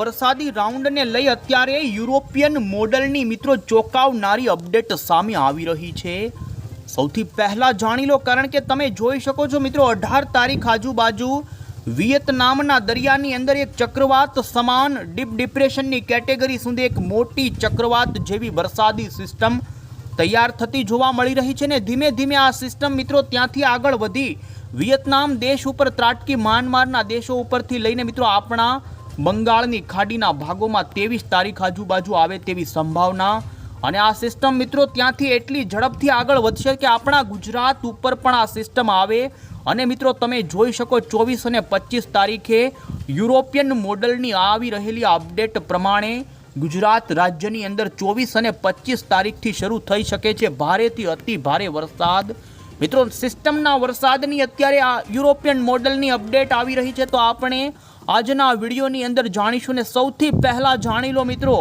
વરસાદી રાઉન્ડને લઈ અત્યારે યુરોપિયન મોડલની મિત્રો ચોંકાવનારી અપડેટ સામે આવી રહી છે. સૌથી પહેલાં જાણી લો, કારણ કે તમે જોઈ શકો છો મિત્રો, અઢાર તારીખ આજુબાજુ વિયેતનામના દરિયાની અંદર એક ચક્રવાત સમાન ડીપ ડિપ્રેશનની કેટેગરી સુધી એક મોટી ચક્રવાત જેવી વરસાદી સિસ્ટમ તૈયાર થતી જોવા મળી રહી છે ને ધીમે ધીમે આ સિસ્ટમ મિત્રો ત્યાંથી આગળ વધી. વિયેતનામ દેશ ઉપર ત્રાટકી, મ્યાનમારના દેશો ઉપરથી લઈને મિત્રો આપણા બંગાળની ખાડીના ભાગોમાં ત્રેવીસ તારીખ આજુબાજુ આવે તેવી સંભાવના. અને આ સિસ્ટમ મિત્રો ત્યાંથી એટલી ઝડપથી આગળ વધશે કે આપણા ગુજરાત ઉપર પણ આ સિસ્ટમ આવે. અને મિત્રો તમે જોઈ શકો ચોવીસ અને પચીસ તારીખે યુરોપિયન મોડલની આવી રહેલી અપડેટ પ્રમાણે ગુજરાત રાજ્યની અંદર ચોવીસ અને પચીસ તારીખથી શરૂ થઈ શકે છે. ભારેથી અતિ ભારે વરસાદ. મિત્રો સિસ્ટમના વરસાદની અત્યારે આ યુરોપિયન મોડલની અપડેટ આવી રહી છે તો આપણે આજના વિડીયોની અંદર જાણીશું ને સૌથી પહેલાં જાણી લો મિત્રો,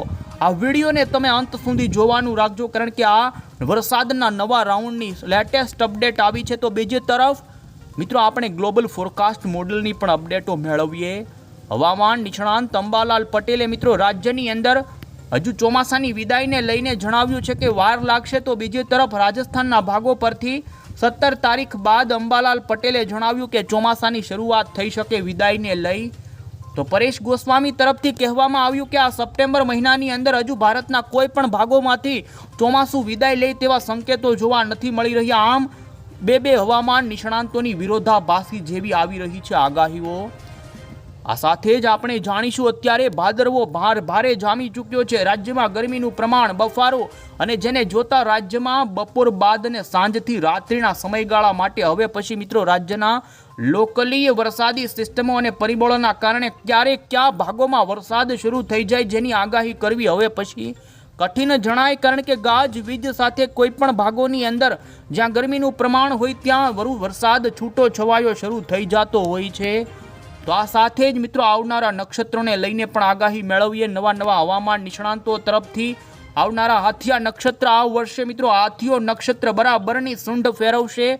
આ વિડીયોને તમે અંત સુધી જોવાનું રાખજો, કારણ કે આ વરસાદના નવા રાઉન્ડની લેટેસ્ટ અપડેટ આવી છે. તો બીજી તરફ, મિત્રો, આપણે ગ્લોબલ ફોરકાસ્ટ મોડલની પણ અપડેટો મેળવીએ. હવામાન નિષ્ણાંત અંબાલાલ પટેલે, મિત્રો, રાજ્યની અંદર હજુ ચોમાસાની વિદાયને લઈને જણાવ્યું છે કે વાર લાગશે. તો બીજી તરફ, રાજસ્થાનના ભાગો પરથી સત્તર તારીખ બાદ અંબાલાલ પટેલે જણાવ્યું કે ચોમાસાની શરૂઆત થઈ શકે વિદાયને લઈ. તો પરેશ ગોસ્વામી તરફથી કહેવામાં આવ્યું કે આ સપ્ટેમ્બર મહિનાની અંદર હજુ ભારતના કોઈ પણ ભાગોમાંથી ચોમાસું વિદાય લે તેવા સંકેતો જોવા નથી મળી રહ્યા. આમ, બે બે હવામાન નિષ્ણાંતોની વિરોધાભાસી જેવી આવી રહી છે આગાહીઓ. આ સાથે જ આપણે જાણીશું અત્યારે ભાદરવો ભાર ભારે જામી ચૂક્યો છે. રાજ્યમાં ગરમીનું પ્રમાણ બફારો અને જેને જોતા રાજ્યમાં બપોર બાદ અને સાંજથી રાત્રિના સમયગાળા માટે. હવે પછી મિત્રો રાજ્યના લોકલીય વરસાદી સિસ્ટમો અને પરિબળોના કારણે ક્યારે કયા ભાગોમાં વરસાદ શરૂ થઈ જાય જેની આગાહી કરવી હવે પછી કઠિન જણાય કારણ કે ગાજ, વીજ સાથે કોઈપણ ભાગોની અંદર જ્યાં ગરમીનું પ્રમાણ હોય ત્યાં વરુ વરસાદ છૂટો છવાયો શરૂ થઈ જતો હોય છે. તો આ સાથે જ મિત્રો આવનારા નક્ષત્રોને લઈને પણ આગાહી મેળવીએ નવા નવા હવામાન નિષ્ણાંતો તરફથી. આવનારા હાથિયા નક્ષત્ર આ વર્ષે મિત્રો હાથીઓ નક્ષત્ર બરાબરની સૂંઢ ફેરવશે.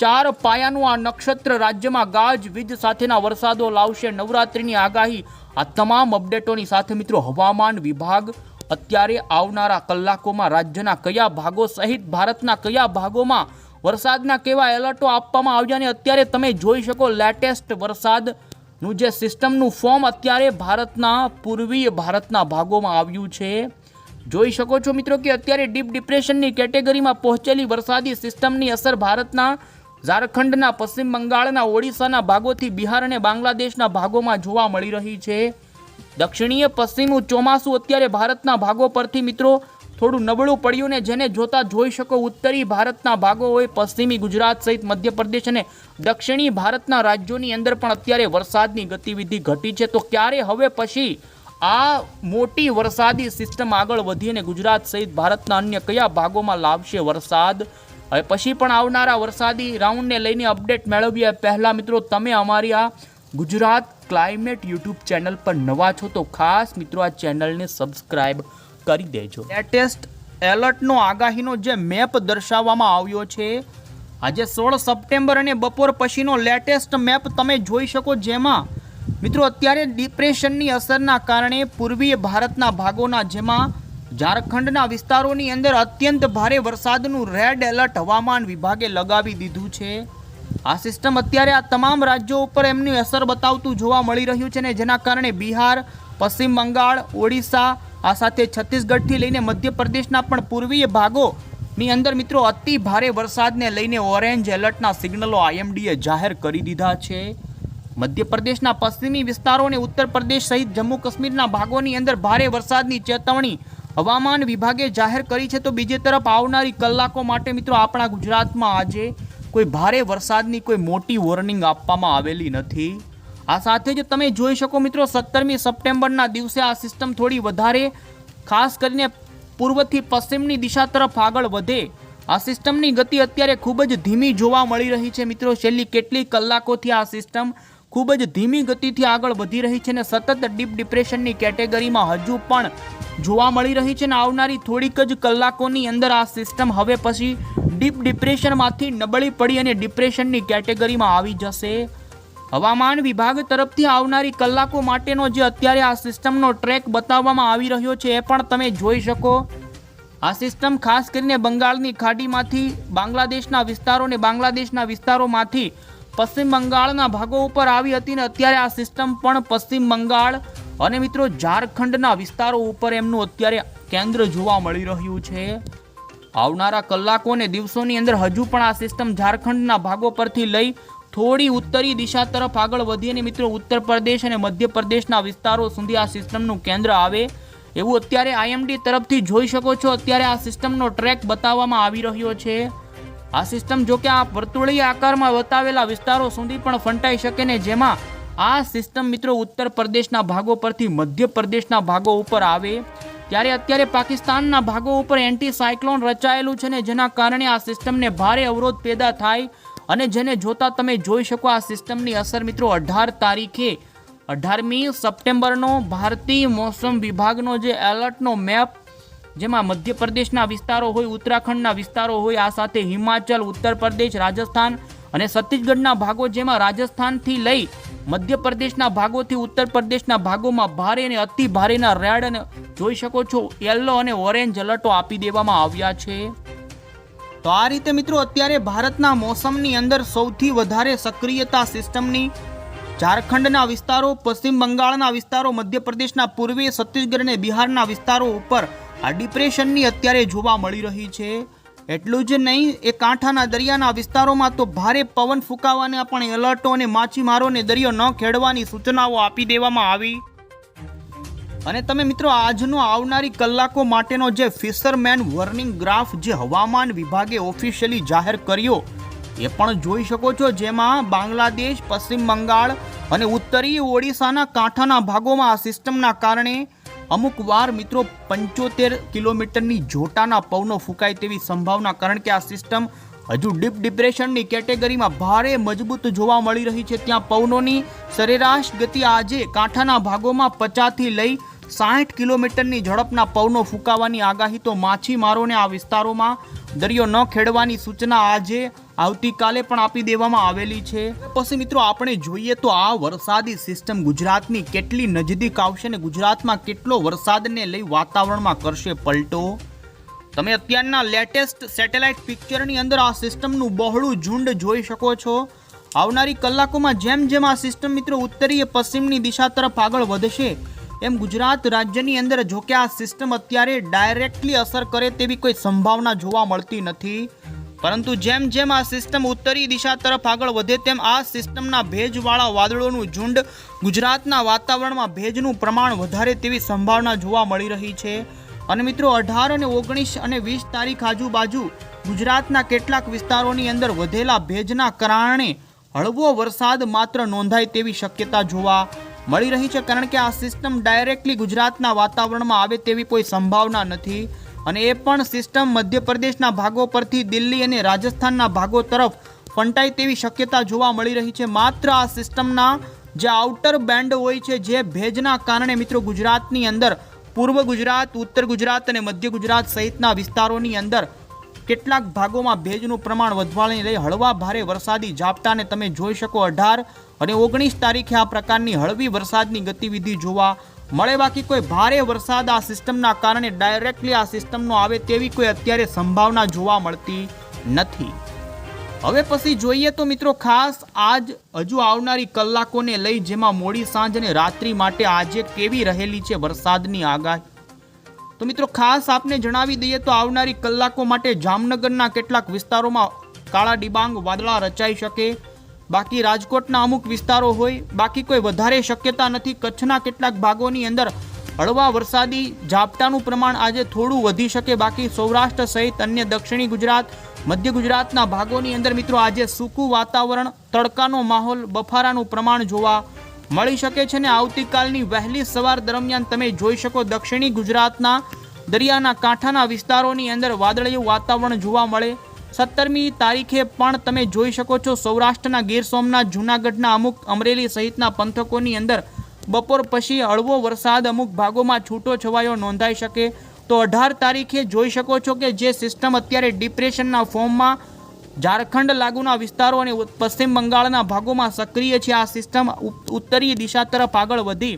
ચાર પાયાનું આ નક્ષત્ર રાજ્યમાં ગાજ, વીજ સાથેના વરસાદો લાવશે. નવરાત્રિની આગાહી, આ તમામ અપડેટોની સાથે મિત્રો હવામાન વિભાગ. અત્યારે આવનારા કલાકોમાં રાજ્યના કયા ભાગો સહિત ભારતના કયા ભાગોમાં વરસાદના કેવા એલર્ટો આપવામાં આવ્યા અને અત્યારે તમે જોઈ શકો લેટેસ્ટ વરસાદનું જે સિસ્ટમનું ફોર્મ અત્યારે ભારતના, પૂર્વીય ભારતના ભાગોમાં આવ્યું છે. જોઈ શકો છો મિત્રો કે અત્યારે ડીપ ડિપ્રેશનની કેટેગરીમાં પહોંચેલી વરસાદી સિસ્ટમની અસર ભારતના ઝારખંડના પશ્ચિમ બંગાળના ઓડિશાના ભાગોથી બિહાર અને બાંગ્લાદેશના ભાગોમાં જોવા મળી રહી છે. દક્ષિણીય, પશ્ચિમનું ચોમાસું અત્યારે ભારતના ભાગો પરથી મિત્રો થોડું નબળું પડ્યું ને જેને જોતા જોઈ શકો ઉત્તરી ભારતના ભાગો હોય પશ્ચિમી ગુજરાત સહિત મધ્યપ્રદેશ અને દક્ષિણી ભારતના રાજ્યોની અંદર પણ અત્યારે વરસાદની ગતિવિધિ ઘટી છે. તો ક્યારે હવે પછી આ મોટી વરસાદી સિસ્ટમ આગળ વધીને ગુજરાત સહિત ભારતના અન્ય કયા ભાગોમાં લાવશે વરસાદ? હવે પછી પણ આવનારા વરસાદી રાઉન્ડને લઈને અપડેટ મેળવીએ. પહેલાં મિત્રો, તમે અમારી આ ગુજરાત ક્લાઇમેટ યુટ્યુબ ચેનલ પર નવા છો તો ખાસ મિત્રો આ ચેનલને સબસ્ક્રાઇબ કરી દેજો. લેટેસ્ટ એલર્ટનો આગાહીનો જે મેપ દર્શાવવામાં આવ્યો છે, આજે સોળ સપ્ટેમ્બર અને બપોર પછીનો લેટેસ્ટ મેપ તમે જોઈ શકો જેમાં, મિત્રો, અત્યારે ડિપ્રેશનની અસરના કારણે પૂર્વીય ભારતના ભાગોના જેમાં ઝારખંડના વિસ્તારોની અંદર અત્યંત ભારે વરસાદનું રેડ એલર્ટ હવામાન વિભાગે લગાવી દીધું છે. આ સિસ્ટમ અત્યારે આ તમામ રાજ્યો ઉપર એમની અસર બતાવતું જોવા મળી રહ્યું છે ને જેના કારણે બિહાર, પશ્ચિમ બંગાળ, ઓડિશા, આ સાથે છત્તીસગઢથી લઈને મધ્યપ્રદેશના પણ પૂર્વીય ભાગોની અંદર મિત્રો અતિ ભારે વરસાદને લઈને ઓરેન્જ એલર્ટના સિગ્નલો આઈએમડીએ જાહેર કરી દીધા છે. મધ્યપ્રદેશના પશ્ચિમી વિસ્તારો અને ઉત્તર પ્રદેશ સહિત જમ્મુ કાશ્મીરના ભાગોની અંદર ભારે વરસાદની ચેતવણી હવામાન વિભાગે જાહેર કરી છે તો બીજી તરફ આવનારી કલાકો માટે મિત્રો આપણા ગુજરાતમાં આજે કોઈ ભારે વરસાદની કોઈ મોટી વોર્નિંગ આપવામાં આવેલી નથી. આ સાથે જ તમે જોઈ શકો મિત્રો સત્તરમી સપ્ટેમ્બરના દિવસે આ સિસ્ટમ થોડી વધારે, ખાસ કરીને પૂર્વથી પશ્ચિમની દિશા તરફ આગળ વધે. આ સિસ્ટમની ગતિ અત્યારે ખૂબ જ ધીમી જોવા મળી રહી છે મિત્રો. છેલ્લી કેટલીક કલાકોથી આ સિસ્ટમ ખૂબ જ ધીમી ગતિથી આગળ વધી રહી છે અને સતત ડીપ ડિપ્રેશનની કેટેગરીમાં હજુ પણ જોવા મળી રહી છે અને આવનારી થોડીક જ કલાકોની અંદર આ સિસ્ટમ હવે પછી ડીપ ડિપ્રેશનમાંથી નબળી પડી અને ડિપ્રેશનની કેટેગરીમાં આવી જશે. હવામાન વિભાગ તરફથી આવનારી કલાકો માટેનો જે અત્યારે આ સિસ્ટમનો ટ્રેક બતાવવામાં આવી રહ્યો છે એ પણ તમે જોઈ શકો. આ સિસ્ટમ ખાસ કરીને બંગાળની ખાડીમાંથી, બાંગ્લાદેશના વિસ્તારો અને બાંગ્લાદેશના વિસ્તારોમાંથી પશ્ચિમ બંગાળના ભાગો ઉપર આવી હતી ને અત્યારે આ સિસ્ટમ પણ પશ્ચિમ બંગાળ અને મિત્રો ઝારખંડના વિસ્તારો ઉપર એમનું અત્યારે કેન્દ્ર જોવા મળી રહ્યું છે. આવનારા કલાકો અને દિવસોની અંદર હજુ પણ આ સિસ્ટમ ઝારખંડના ભાગો પરથી લઈ થોડી ઉત્તરી દિશા તરફ આગળ વધી અને મિત્રો ઉત્તર પ્રદેશ અને મધ્ય પ્રદેશના વિસ્તારો સુધી આ સિસ્ટમનું કેન્દ્ર આવે એવું અત્યારે આઈએમડી તરફથી જોઈ શકો છો. અત્યારે આ સિસ્ટમનો ટ્રેક બતાવવામાં આવી રહ્યો છે. આ સિસ્ટમ જો કે આ વર્તુળીય આકારમાં બતાવેલા વિસ્તારો સુધી પણ ફંટાઈ શકે ને જેમાં આ સિસ્ટમ મિત્રો ઉત્તર પ્રદેશના ભાગો પરથી મધ્ય પ્રદેશના ભાગો ઉપર આવે. ત્યારે અત્યારે પાકિસ્તાનના ભાગો ઉપર એન્ટી સાયક્લોન રચાયેલું છે ને જેના કારણે આ સિસ્ટમને ભારે અવરોધ પેદા થાય અને જેને જોતા તમે જોઈ શકો આ સિસ્ટમની અસર મિત્રો અઢાર તારીખે. અઢારમી સપ્ટેમ્બરનો ભારતીય મોસમ વિભાગનો જે એલર્ટનો મેપ જેમાં મધ્યપ્રદેશના વિસ્તારો હોય, ઉત્તરાખંડના વિસ્તારો હોય, આ સાથે હિમાચલ ઉત્તર પ્રદેશ રાજસ્થાન અને છત્તીસગઢના ભાગો જેમાં રાજસ્થાનથી લઈ મધ્યપ્રદેશના ભાગોથી ઉત્તર પ્રદેશના ભાગોમાં ભારે અને અતિ ભારેના રેડ જોઈ શકો છો, યલો અને ઓરેન્જ એલર્ટો આપી દેવામાં આવ્યા છે. તો આ રીતે મિત્રો અત્યારે ભારતના મોસમની અંદર સૌથી વધારે સક્રિયતા સિસ્ટમની ઝારખંડના વિસ્તારો, પશ્ચિમ બંગાળના વિસ્તારો, મધ્યપ્રદેશના પૂર્વે છત્તીસગઢ અને બિહારના વિસ્તારો ઉપર આ ડિપ્રેશનની અત્યારે જોવા મળી રહી છે. એટલું જ નહીં, એ કાંઠાના દરિયાના વિસ્તારોમાં તો ભારે પવન ફૂંકાવાના પણ એલર્ટો અને માછીમારોને દરિયો ન ખેડવાની સૂચનાઓ આપી દેવામાં આવી. અને તમે મિત્રો, આજનો આવનારી કલાકો માટેનો જે ફિશરમેન વોર્નિંગ ગ્રાફ જે હવામાન વિભાગે ઓફિશિયલી જાહેર કર્યો, એ પણ જોઈ શકો છો. જેમાં બાંગ્લાદેશ, પશ્ચિમ બંગાળ અને ઉત્તરીય ઓડિશાના કાંઠાના ભાગોમાં આ સિસ્ટમના કારણે અમુક વાર મિત્રો પંચોતેર કિલોમીટરની જોટાના પવનો ફૂંકાય તેવી સંભાવના, કારણ કે આ સિસ્ટમ હજુ ડીપ ડિપ્રેશનની કેટેગરીમાં ભારે મજબૂત જોવા મળી રહી છે. ત્યાં પવનોની સરેરાશ ગતિ આજે કાંઠાના ભાગોમાં પચાસથી લઈ સાઠ કિલોમીટરની ઝડપના પવનો ફૂંકાવાની આગાહી તો માછીમારોને આ વિસ્તારોમાં દરિયો ન ખેડવાની સૂચના આજે આવતીકાલે પણ આપી દેવામાં આવેલી છે. પછી મિત્રો આપણે જોઈએ તો આ વરસાદી સિસ્ટમ ગુજરાતની કેટલી નજદીક આવશે ને ગુજરાતમાં કેટલો વરસાદને લઈ વાતાવરણમાં કરશે પલટો? તમે અત્યારના લેટેસ્ટ સેટેલાઇટ પિક્ચરની અંદર આ સિસ્ટમનું બહોળું ઝુંડ જોઈ શકો છો. આવનારી કલાકોમાં જેમ જેમ આ સિસ્ટમ મિત્રો ઉત્તરીય પશ્ચિમની દિશા તરફ આગળ વધશે એમ ગુજરાત રાજ્યની અંદર જો કે આ સિસ્ટમ અત્યારે ડાયરેક્ટલી અસર કરે તેવી કોઈ સંભાવના જોવા મળતી નથી. પરંતુ જેમ જેમ આ સિસ્ટમ ઉત્તરી દિશા તરફ આગળ વધે તેમ આ સિસ્ટમના ભેજવાળા વાદળોનું ઝુંડ ગુજરાતના વાતાવરણમાં ભેજનું પ્રમાણ વધારે તેવી સંભાવના જોવા મળી રહી છે. અને મિત્રો, અઢાર અને ઓગણીસ અને વીસ તારીખ આજુબાજુ ગુજરાતના કેટલાક વિસ્તારોની અંદર વધેલા ભેજના કારણે હળવો વરસાદ માત્ર નોંધાય તેવી શક્યતા જોવા મળી રહી છે કારણ કે આ સિસ્ટમ ડાયરેક્ટલી ગુજરાતના વાતાવરણમાં આવે તેવી કોઈ સંભાવના નથી. અને એ પણ સિસ્ટમ મધ્યપ્રદેશના ભાગો પરથી દિલ્હી અને રાજસ્થાનના ભાગો તરફ ફંટાય તેવી શક્યતા જોવા મળી રહી છે. માત્ર આ સિસ્ટમના જે આઉટર બેન્ડ હોય છે, જે ભેજના કારણે મિત્રો ગુજરાતની અંદર પૂર્વ ગુજરાત, ઉત્તર ગુજરાત અને મધ્ય ગુજરાત સહિતના વિસ્તારોની અંદર કેટલાક ભાગોમાં ભેજનું પ્રમાણ વધવાને લઈ હળવા ભારે વરસાદી ઝાપટાને તમે જોઈ શકો અઢાર અને ઓગણીસ તારીખે આ પ્રકારની હળવી વરસાદની ગતિવિધિ જોવા મળે. બાકી કોઈ ભારે વરસાદ આ સિસ્ટમના કારણે ડાયરેક્ટલી આ સિસ્ટમનો આવે તેવી કોઈ અત્યારે સંભાવના જોવા મળતી નથી. હવે પછી જોઈએ તો મિત્રો ખાસ આજ હજુ આવનારી કલાકોને લઈ જેમાં મોડી સાંજ અને રાત્રિ માટે આજે કેવી રહેલી છે વરસાદની આગાહી. તો મિત્રો ખાસ આપને જણાવી દઈએ તો આવનારી કલાકો માટે જામનગરના કેટલાક વિસ્તારોમાં કાળા ડિબાંગ વાદળા રચાઈ શકે. બાકી રાજકોટના અમુક વિસ્તારો હોય, બાકી કોઈ વધારે શક્યતા નથી. કચ્છના કેટલાક ભાગોની અંદર હળવા વરસાદી ઝાપટાનું પ્રમાણ આજે થોડું વધી શકે. બાકી સૌરાષ્ટ્ર સહિત અન્ય દક્ષિણી ગુજરાત, મધ્ય ગુજરાતના ભાગોની અંદર મિત્રો આજે સૂકું વાતાવરણ, તડકાનો માહોલ, બફારાનું પ્રમાણ જોવા મળી શકે છે ને આવતીકાલની વહેલી સવાર દરમિયાન તમે જોઈ શકો દક્ષિણી ગુજરાતના દરિયાના કાંઠાના વિસ્તારોની અંદર વાદળિયું વાતાવરણ જોવા મળે. સત્તરમી તારીખે પણ તમે જોઈ શકો છો સૌરાષ્ટ્રના ગીર સોમનાથ જૂનાગઢના અમુક અમરેલી સહિતના પંથકોની અંદર બપોર પછી હળવો વરસાદ અમુક ભાગોમાં છૂટો છવાયો નોંધાઈ શકે. તો અઢાર તારીખે જોઈ શકો છો કે જે સિસ્ટમ અત્યારે ડિપ્રેશનના ફોર્મમાં, ઝારખંડ લાગુના વિસ્તારો અને પશ્ચિમ બંગાળના ભાગોમાં સક્રિય છે. આ સિસ્ટમ ઉત્તરીય દિશા તરફ આગળ વધી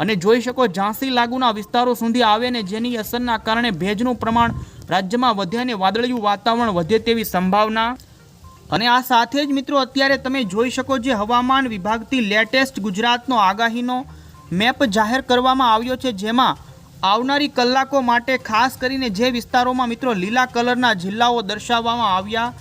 અને જોઈ શકો ઝાંસી લાગુના વિસ્તારો સુધી આવે ને જેની અસરના કારણે ભેજનું પ્રમાણ રાજ્યમાં વધે અને વાદળિયું વાતાવરણ વધે તેવી સંભાવના. અને આ સાથે જ મિત્રો અત્યારે તમે જોઈ શકો જે હવામાન વિભાગથી લેટેસ્ટ ગુજરાતનો આગાહીનો મેપ જાહેર કરવામાં આવ્યો છે, જેમાં આવનારી કલાકો માટે ખાસ કરીને જે વિસ્તારોમાં મિત્રો લીલા કલરના જિલ્લાઓ દર્શાવવામાં આવ્યા,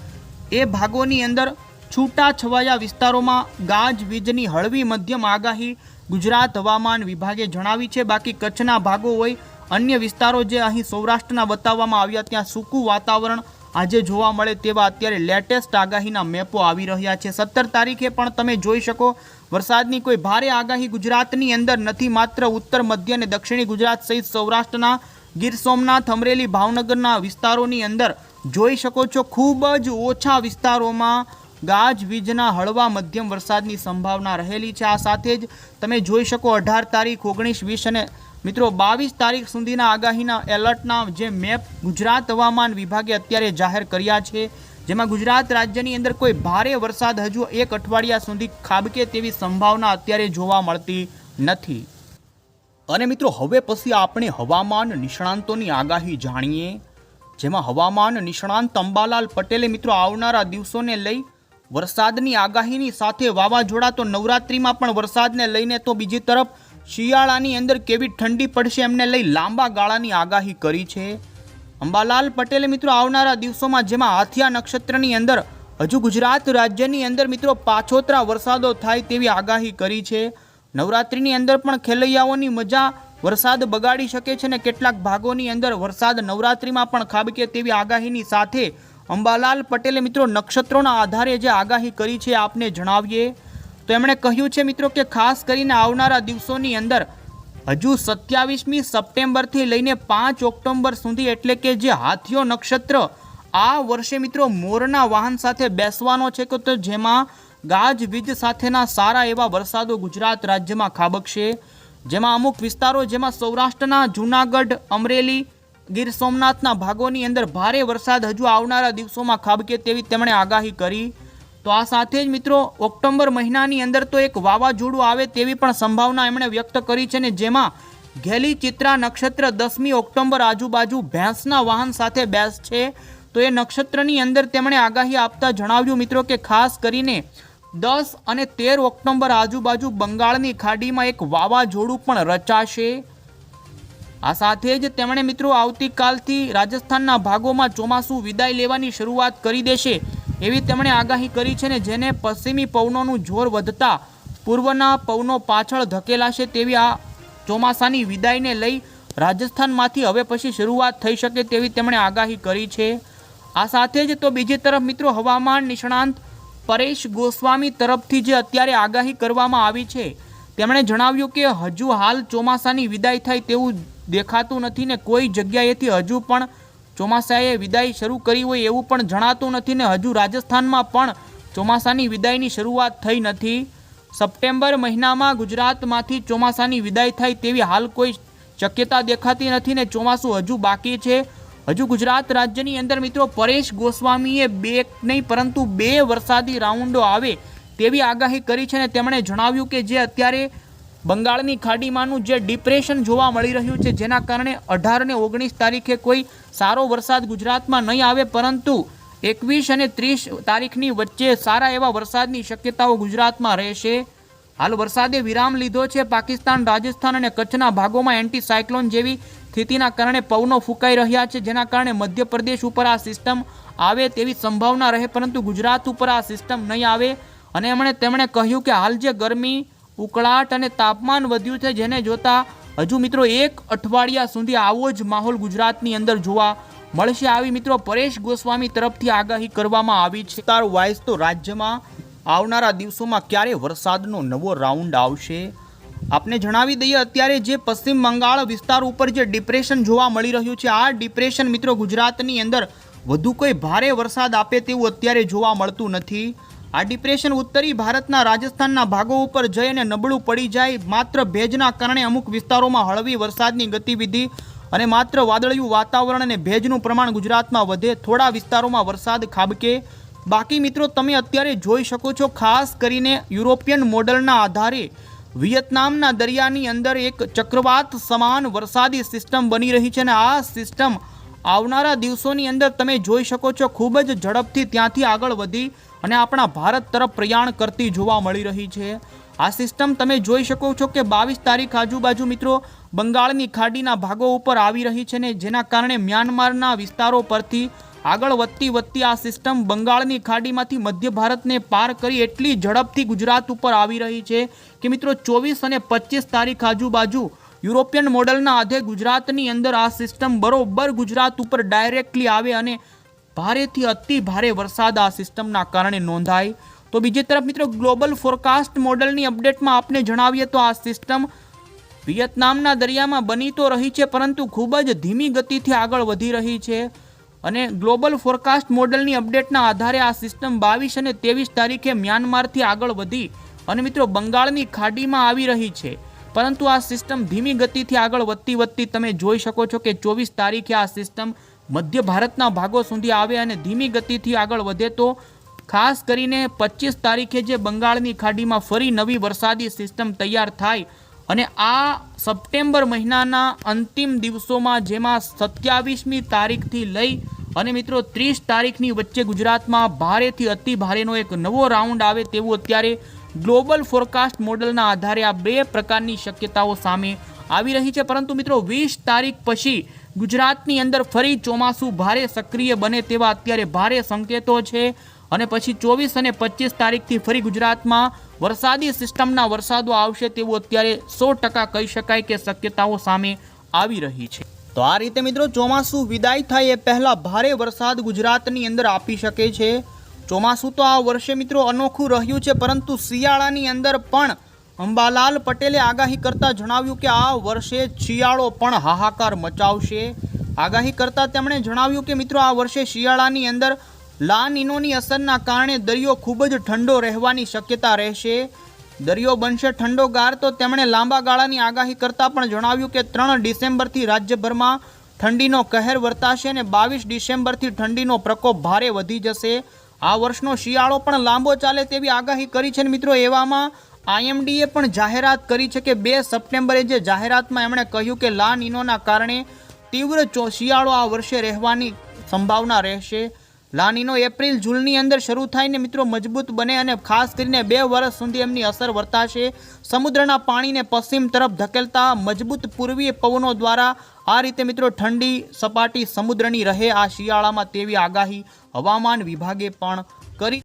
એ ભાગોની અંદર છૂટા છવાયા વિસ્તારોમાં ગાજવીજની હળવી મધ્યમ આગાહી ગુજરાત હવામાન વિભાગે જણાવી છે. બાકી કચ્છના ભાગો હોય અન્ય વિસ્તારો જે અહીં સૌરાષ્ટ્રના બતાવવામાં આવ્યા ત્યાં સૂકું વાતાવરણ આજે જોવા મળે તેવા અત્યારે લેટેસ્ટ આગાહીના મેપો આવી રહ્યા છે. સત્તર તારીખે પણ તમે જોઈ શકો, વરસાદની કોઈ ભારે આગાહી ગુજરાતની અંદર નથી, માત્ર ઉત્તર, મધ્ય અને દક્ષિણી ગુજરાત સહિત સૌરાષ્ટ્રના ગીર સોમનાથ, અમરેલી, ભાવનગરના વિસ્તારોની અંદર જોઈ શકો છો, ખૂબ જ ઓછા વિસ્તારોમાં ગાજવીજના હળવા મધ્યમ વરસાદની સંભાવના રહેલી છે. આ સાથે જ તમે જોઈ શકો અઢાર તારીખ, ઓગણીસ, વીસ અને મિત્રો, બાવીસ તારીખ સુધીના આગાહીના એલર્ટના જે મેપ ગુજરાત હવામાન વિભાગે અત્યારે જાહેર કર્યા છે, જેમાં ગુજરાત રાજ્યની અંદર કોઈ ભારે વરસાદ હજુ એક અઠવાડિયા સુધી ખાબકે તેવી સંભાવના અત્યારે જોવા મળતી નથી. અને મિત્રો, હવે પછી આપણે હવામાન નિષ્ણાંતોની આગાહી જાણીએ, જેમાં હવામાન નિષ્ણાંત અંબાલાલ પટેલે મિત્રો આવનારા દિવસોને લઈ વરસાદની આગાહીની સાથે વાવાઝોડા, તો નવરાત્રિમાં પણ વરસાદને લઈને તો બીજી તરફ શિયાળાની અંદર કેવી ઠંડી પડશે એમને લઈ લાંબા ગાળાની આગાહી કરી છે. અંબાલાલ પટેલે મિત્રો આવનારા દિવસોમાં જેમાં હાથિયા નક્ષત્રની અંદર હજુ ગુજરાત રાજ્યની અંદર મિત્રો પાછોતરા વરસાદો થાય તેવી આગાહી કરી છે. નવરાત્રિની અંદર પણ ખેલૈયાઓની મજા વરસાદ બગાડી શકે છે ને કેટલાક ભાગોની અંદર વરસાદ નવરાત્રિમાં પણ ખાબકે તેવી આગાહીની સાથે અંબાલાલ પટેલે મિત્રો નક્ષત્રોના આધારે જે આગાહી કરી છે આપને જણાવીએ. તો એમણે કહ્યું છે મિત્રો કે ખાસ કરીને આવનારા દિવસોની અંદર હજુ સત્યાવીસમી સપ્ટેમ્બરથી લઈને પાંચ ઓક્ટોબર સુધી એટલે કે જે હાથીઓ નક્ષત્ર, આ વર્ષે મિત્રો મોરના વાહન સાથે બેસવાનો છે કે તો જેમાં ગાજવીજ સાથેના સારા એવા વરસાદો ગુજરાત રાજ્યમાં ખાબકશે. જેમાં અમુક વિસ્તારો જેમાં સૌરાષ્ટ્રના જૂનાગઢ, અમરેલી, ગીર સોમનાથના ભાગોની અંદર ભારે વરસાદ હજુ આવનારા દિવસોમાં ખાબકે તેવી તેમણે આગાહી કરી. તો આ સાથે જ મિત્રો, ઓક્ટોબર મહિનાની અંદર તો એક વાવાઝોડું આવે તેવી પણ સંભાવના એમણે વ્યક્ત કરી છે ને જેમાં ઘેલી ચિત્રા નક્ષત્ર દસમી ઓક્ટોબર આજુબાજુ ભેંસના વાહન સાથે બેસ છે. તો એ નક્ષત્રની અંદર તેમણે આગાહી આપતા જણાવ્યું મિત્રો કે ખાસ કરીને દસ અને તેર ઓક્ટોબર આજુબાજુ બંગાળની ખાડીમાં એક વાવાઝોડું પણ રચાશે. આ સાથે જ તેમણે મિત્રો આવતીકાલથી રાજસ્થાનના ભાગોમાં ચોમાસું વિદાય લેવાની શરૂઆત કરી દેશે. એવી તેમણે આગાહી કરી છે ને જેને પશ્ચિમી પવનોનું જોર વધતા પૂર્વના પવનો પાછળ ધકેલાશે તેવી આ ચોમાસાની વિદાયને લઈ રાજસ્થાનમાંથી હવે પછી શરૂઆત થઈ શકે તેવી તેમણે આગાહી કરી છે. આ સાથે જ તો બીજી તરફ મિત્રો હવામાન નિષ્ણાંત પરેશ ગોસ્વામી તરફથી જે અત્યારે આગાહી કરવામાં આવી છે, તેમણે જણાવ્યું કે હજુ હાલ ચોમાસાની વિદાય થાય તેવું દેખાતું નથી ને કોઈ જગ્યાએથી હજુ પણ ચોમાસાએ વિદાય શરૂ કરી હોય એવું પણ જણાતું નથી ને હજુ રાજસ્થાનમાં પણ ચોમાસાની વિદાયની શરૂઆત થઈ નથી. સપ્ટેમ્બર મહિનામાં ગુજરાતમાંથી ચોમાસાની વિદાય થાય તેવી હાલ કોઈ શક્યતા દેખાતી નથી ને ચોમાસું હજુ બાકી છે. હજુ ગુજરાત રાજ્યની અંદર મિત્રો પરેશ ગોસ્વામીએ બે નહીં, પરંતુ બે વરસાદી રાઉન્ડો આવે તેવી આગાહી કરી છે ને તેમણે જણાવ્યું કે જે અત્યારે બંગાળની ખાડીમાંનું જે ડિપ્રેશન જોવા મળી રહ્યું છે, જેના કારણે અઢાર ને ઓગણીસ તારીખે કોઈ સારો વરસાદ ગુજરાતમાં નહીં આવે, પરંતુ એકવીસ અને ત્રીસ તારીખની વચ્ચે સારા એવા વરસાદની શક્યતાઓ ગુજરાતમાં રહેશે. હાલ વરસાદે વિરામ લીધો છે. પાકિસ્તાન, રાજસ્થાન અને કચ્છના ભાગોમાં એન્ટી સાયક્લોન જેવી સ્થિતિના કારણે પવનો ફૂંકાઈ રહ્યા છે, જેના કારણે મધ્યપ્રદેશ ઉપર આ સિસ્ટમ આવે તેવી સંભાવના રહે, પરંતુ ગુજરાત ઉપર આ સિસ્ટમ નહીં આવે. અને એમણે તેમણે કહ્યું કે હાલ જે ગરમી ઉકળાટ અને તાપમાન વધ્યું છે, જેને જોતા હજુ મિત્રો એક અઠવાડિયા સુધી આવો જ માહોલ ગુજરાતની અંદર જોવા મળશે. આવી મિત્રો પરેશ ગોસ્વામી તરફથી આગાહી કરવામાં આવી છે. તાર વાઇઝ તો રાજ્યમાં આવનારા દિવસોમાં ક્યારે વરસાદનો નવો રાઉન્ડ આવશે? આપને જણાવી દઈએ, અત્યારે જે પશ્ચિમ બંગાળ વિસ્તાર ઉપર જે ડિપ્રેશન જોવા મળી રહ્યું છે, આ ડિપ્રેશન મિત્રો ગુજરાતની અંદર વધુ કોઈ ભારે વરસાદ આપે તેવું અત્યારે જોવા મળતું નથી. આ ડિપ્રેશન ઉત્તરી ભારતના રાજસ્થાનના ભાગો ઉપર જઈ અને નબળું પડી જાય, માત્ર ભેજના કારણે અમુક વિસ્તારોમાં હળવી વરસાદની ગતિવિધિ અને માત્ર વાદળિયું વાતાવરણ અને ભેજનું પ્રમાણ ગુજરાતમાં વધે, થોડા વિસ્તારોમાં વરસાદ ખાબકે. બાકી મિત્રો, તમે અત્યારે જોઈ શકો છો, ખાસ કરીને યુરોપિયન મોડલના આધારે વિયેતનામના દરિયાની અંદર એક ચક્રવાત સમાન વરસાદી સિસ્ટમ બની રહી છે અને આ સિસ્ટમ આવનારા દિવસોની અંદર તમે જોઈ શકો છો, ખૂબ જ ઝડપથી ત્યાંથી આગળ વધી અને આપણા ભારત તરફ પ્રયાણ કરતી જોવા મળી રહી છે. આ સિસ્ટમ તમે જોઈ શકો છો કે બાવીસ તારીખ આજુબાજુ મિત્રો બંગાળની ખાડીના ભાગો ઉપર આવી રહી છે ને જેના કારણે મ્યાનમારના વિસ્તારો પરથી આગળ વધતી વધતી આ સિસ્ટમ બંગાળની ખાડીમાંથી મધ્ય ભારતને પાર કરી એટલી ઝડપથી ગુજરાત ઉપર આવી રહી છે કે મિત્રો ચોવીસ અને પચીસ તારીખ આજુબાજુ યુરોપિયન મોડલના આધે ગુજરાતની અંદર આ સિસ્ટમ બરોબર ગુજરાત ઉપર ડાયરેક્ટલી આવે અને ભારેથી અતિ ભારે વરસાદ આ સિસ્ટમના કારણે નોંધાય. તો બીજી તરફ મિત્રો, ગ્લોબલ ફોરકાસ્ટ મોડલની અપડેટમાં આપને જણાવીએ તો આ સિસ્ટમ વિયેતનામના દરિયામાં બની તો રહી છે, પરંતુ ખૂબ જ ધીમી ગતિથી આગળ વધી રહી છે. અને ગ્લોબલ ફોરકાસ્ટ મોડલની અપડેટના આધારે આ સિસ્ટમ બાવીસ અને ત્રેવીસ તારીખે મ્યાનમારથી આગળ વધી. અને મિત્રો, બંગાળની ખાડીમાં આવી રહી છે. પરંતુ આ સિસ્ટમ ધીમી ગતિથી આગળ વધતી વધતી તમે જોઈ શકો છો કે ચોવીસ તારીખે આ સિસ્ટમ મધ્ય ભારતના ભાગો સુધી આવે અને ધીમી ગતિથી આગળ વધે તો ખાસ કરીને પચીસ તારીખે જે બંગાળની ખાડીમાં ફરી નવી વરસાદી સિસ્ટમ તૈયાર થાય અને આ સપ્ટેમ્બર મહિનાના અંતિમ દિવસોમાં જેમાં સત્યાવીસમી તારીખથી લઈ અને મિત્રો ત્રીસ તારીખની વચ્ચે ગુજરાતમાં ભારેથી અતિ ભારેનો એક નવો રાઉન્ડ આવે તેવું અત્યારે ગ્લોબલ ફોરકાસ્ટ મોડલના આધારે આ બે પ્રકારની શક્યતાઓ સામે આવી રહી છે. પરંતુ મિત્રો, વીસ તારીખ પછી ગુજરાતની અંદર ફરી ચોમાસું ભારે સક્રિય બને તેવા અત્યારે ભારે સંકેતો છે. અને પછી ચોવીસ અને પચીસ તારીખથી ફરી ગુજરાતમાં વરસાદી સિસ્ટમના વરસાદો આવશે તેવું અત્યારે સો ટકા કહી શકાય કે શક્યતાઓ સામે આવી રહી છે. તો આ રીતે મિત્રો, ચોમાસું વિદાય થાય એ પહેલાં ભારે વરસાદ ગુજરાતની અંદર આપી શકે છે. ચોમાસું તો આ વર્ષે મિત્રો અનોખું રહ્યું છે, પરંતુ શિયાળાની અંદર પણ અંબાલાલ પટેલે આગાહી કરતા જણાવ્યું કે આ વર્ષે શિયાળો પણ હાહાકાર મચાવશે. આગાહી કરતા તેમણે જણાવ્યું કે મિત્રો આ વર્ષે શિયાળાની અંદર લા નિનોની અસરના કારણે દરિયો ખૂબ જ ઠંડો રહેવાની શક્યતા રહેશે. દરિયો બનશે ઠંડો ગાર તો તેમણે લાંબા ગાળાની આગાહી કરતાં પણ જણાવ્યું કે ત્રણ ડિસેમ્બરથી રાજ્યભરમાં ઠંડીનો કહેર વર્તાશે અને બાવીસ ડિસેમ્બરથી ઠંડીનો પ્રકોપ ભારે વધી જશે. આ વર્ષનો શિયાળો પણ લાંબો ચાલે તેવી આગાહી કરી છે મિત્રો એવામાં આઈએમડીએ પણ જાહેરાત કરી છે કે બે સપ્ટેમ્બરે જે જાહેરાતમાં એમણે કહ્યું કે લા નીનોના કારણે તીવ્ર શિયાળો આ વર્ષે રહેવાની સંભાવના રહેશે. લાનીનો એપ્રિલ જૂનની અંદર શરૂ થાય ને મિત્રો મજબૂત બને અને ખાસ કરીને બે વર્ષ સુધી એમની અસર વર્તાશે. સમુદ્રના પાણીને પશ્ચિમ તરફ ધકેલતા મજબૂત પૂર્વીય પવનો દ્વારા આ રીતે મિત્રો ઠંડી સપાટી સમુદ્રની રહે આ શિયાળામાં તેવી આગાહી હવામાન વિભાગે પણ કરી